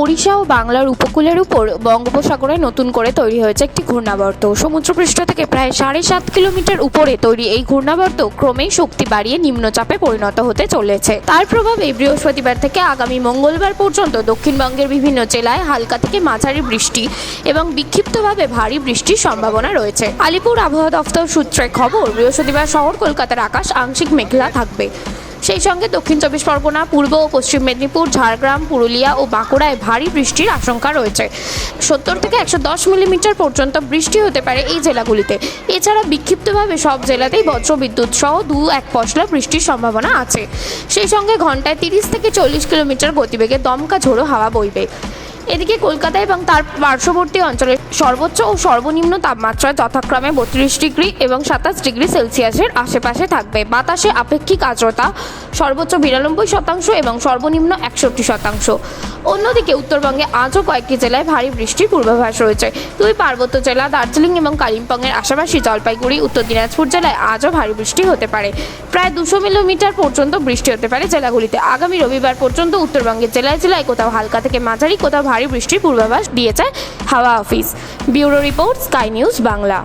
ওড়িশা ও বাংলার উপকূলের উপর বঙ্গোপসাগরে নতুন করে তৈরি হয়েছে একটি ঘূর্ণাবর্ত। সমুদ্রপৃষ্ঠ থেকে প্রায় সাড়ে সাত কিলোমিটার উপরে তৈরি এই ঘূর্ণাবর্ত ক্রমেই শক্তি বাড়িয়ে নিম্নচাপে পরিণত হতে চলেছে। তার প্রভাবে বৃহস্পতিবার থেকে আগামী মঙ্গলবার পর্যন্ত দক্ষিণবঙ্গের বিভিন্ন জেলায় হালকা থেকে মাঝারি বৃষ্টি এবং বিক্ষিপ্তভাবে ভারী বৃষ্টির সম্ভাবনা রয়েছে। আলিপুর আবহাওয়া দফতর সূত্রে খবর, বৃহস্পতিবার শহর, কলকাতার আকাশ আংশিক মেঘলা থাকবে। সেই সঙ্গে দক্ষিণ চব্বিশ পরগনা, পূর্ব ও পশ্চিম মেদিনীপুর, ঝাড়গ্রাম, পুরুলিয়া ও বাঁকুড়ায় ভারী বৃষ্টির আশঙ্কা রয়েছে। সত্তর থেকে একশো দশ মিলিমিটার পর্যন্ত বৃষ্টি হতে পারে এই জেলাগুলিতে। এছাড়া বিক্ষিপ্তভাবে সব জেলাতেই বজ্রবিদ্যুৎ সহ দু এক পশলা বৃষ্টির সম্ভাবনা আছে। সেই সঙ্গে ঘন্টায় তিরিশ থেকে চল্লিশ কিলোমিটার গতিবেগে দমকা ঝোড়ো হাওয়া বইবে। এদিকে কলকাতা এবং তার পার্শ্ববর্তী অঞ্চলের সর্বোচ্চ ও সর্বনিম্ন তাপমাত্রা যথাক্রমে বত্রিশ ডিগ্রি এবং সাতাশ ডিগ্রি সেলসিয়াসের আশেপাশে থাকবে। বাতাসে আপেক্ষিক আর্দ্রতা সর্বোচ্চ বিরানব্বই শতাংশ এবং সর্বনিম্ন একষট্টি শতাংশ। অন্যদিকে উত্তরবঙ্গে আজও কয়েকটি জেলায় ভারী বৃষ্টির পূর্বাভাস রয়েছে। দুই পার্বত্য জেলা দার্জিলিং এবং কালিম্পংয়ের আশেপাশে জলপাইগুড়ি, উত্তর দিনাজপুর জেলায় আজও ভারী বৃষ্টি হতে পারে। প্রায় দুশো মিলিমিটার পর্যন্ত বৃষ্টি হতে পারে জেলাগুলিতে। আগামী রবিবার পর্যন্ত উত্তরবঙ্গের জেলায় জেলায় কোথাও হালকা থেকে মাঝারি, কোথাও ভারী বৃষ্টির পূর্বাভাস দিয়েছে হাওয়া office. Bureau report sky news Bangla.